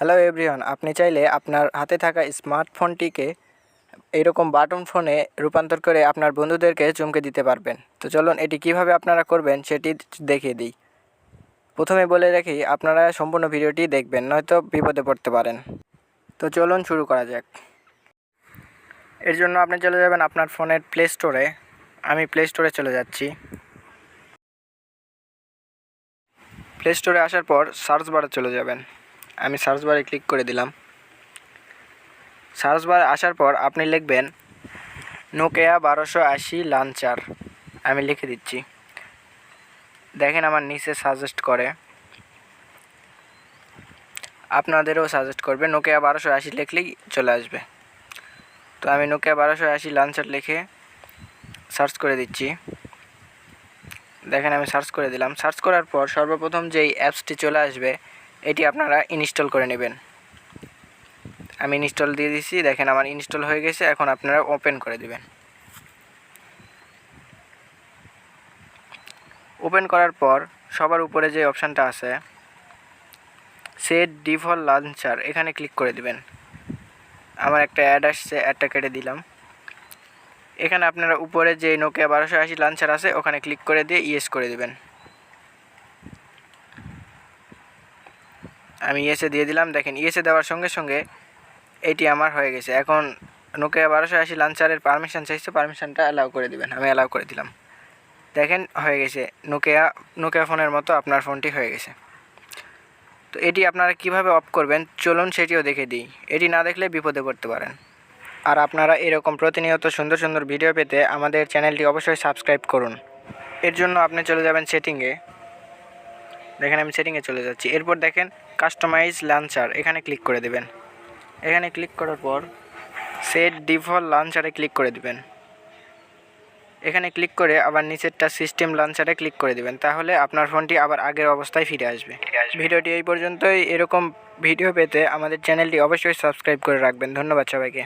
Hello everyone আপনি চাইলে আপনার হাতে থাকা স্মার্টফোনটিকে এইরকম বাটন ফোনে রূপান্তর করে আপনার বন্ধুদেরকে চমকে দিতে পারবেন। তো চলুন, এটি কীভাবে আপনারা করবেন সেটি দেখিয়ে দিই। প্রথমে বলে রাখি, আপনারা সম্পূর্ণ ভিডিওটি দেখবেন, নয়তো বিপদে পড়তে পারেন। তো চলুন শুরু করা যাক। এর জন্য আপনি চলে যাবেন আপনার ফোনের প্লে স্টোরে আমি প্লে স্টোরে চলে যাচ্ছি। প্লে স্টোরে আসার পর সার্চ বারে চলে যাবেন। আমি সার্চ বারে ক্লিক করে দিলাম। সার্চ বারে আসার পর আপনি লিখবেন নোকিয়া বারোশো আশি লাঞ্চার আমি লিখে দিচ্ছি। দেখেন আমার নিচে সাজেস্ট করে। আপনাদেরও সাজেস্ট করবে নোকিয়া বারোশো আশি লিখলেই চলে আসবে। তো আমি নোকিয়া বারোশো আশি লাঞ্চার লিখে সার্চ করে দিচ্ছি। দেখেন আমি সার্চ করে দিলাম। সার্চ করার পর সর্বপ্রথম যেই অ্যাপসটি চলে আসবে এটি আপনারা ইনস্টল করে নেবেন। আমি ইনস্টল দিয়ে দিচ্ছি দেখেন আমার ইনস্টল হয়ে গেছে, এখন আপনারা ওপেন করে দিবেন। ওপেন করার পর সবার উপরে যে অপশানটা আছে, সেট ডিফল্ট লাঞ্চার, এখানে ক্লিক করে দিবেন। আমার একটা অ্যাড আসছে, অ্যাডটা কেটে দিলাম। এখানে আপনারা উপরে যে নোকিয়া বারোশো আশি লাঞ্চার আছে, ওখানে ক্লিক করে দিয়ে ইয়েস করে দিবেন। আমি ইয়েসে দিয়ে দিলাম। দেখেন ইয়েসে দেওয়ার সঙ্গে সঙ্গে এটি আমার হয়ে গেছে। এখন নোকিয়া বারোশো আশি লাঞ্চারের পারমিশন চাইছে পারমিশনটা অ্যালাউ করে দিবেন। আমি অ্যালাউ করে দিলাম। দেখেন, হয়ে গেছে। নোকিয়া নোকিয়া ফোনের মতো আপনার ফোনটি হয়ে গেছে। তো এটি আপনারা কীভাবে অফ করবেন? চলুন সেটিও দেখে দিই। এটি না দেখলে বিপদে পড়তে পারেন। আর আপনারা এরকম প্রতিনিয়ত সুন্দর সুন্দর ভিডিও পেতে আমাদের চ্যানেলটি অবশ্যই সাবস্ক্রাইব করুন। এর জন্য আপনি চলে যাবেন সেটিংয়ে। দেখেন আমি সেটিংয়ে চলে যাচ্ছি। এরপর দেখেন কাস্টমাইজ লাঞ্চার এখানে ক্লিক করে দেবেন। এখানে ক্লিক করার পর সেট ডিফল্ট লাঞ্চারে ক্লিক করে দিবেন। এখানে ক্লিক করে আবার নিচেরটা সিস্টেম লাঞ্চারে ক্লিক করে দিবেন। তাহলে আপনার ফোনটি আবার আগের অবস্থায় ফিরে আসবে। ভিডিওটি এই পর্যন্তই। এরকম ভিডিও পেতে আমাদের চ্যানেলটি অবশ্যই সাবস্ক্রাইব করে রাখবেন। ধন্যবাদ সবাইকে।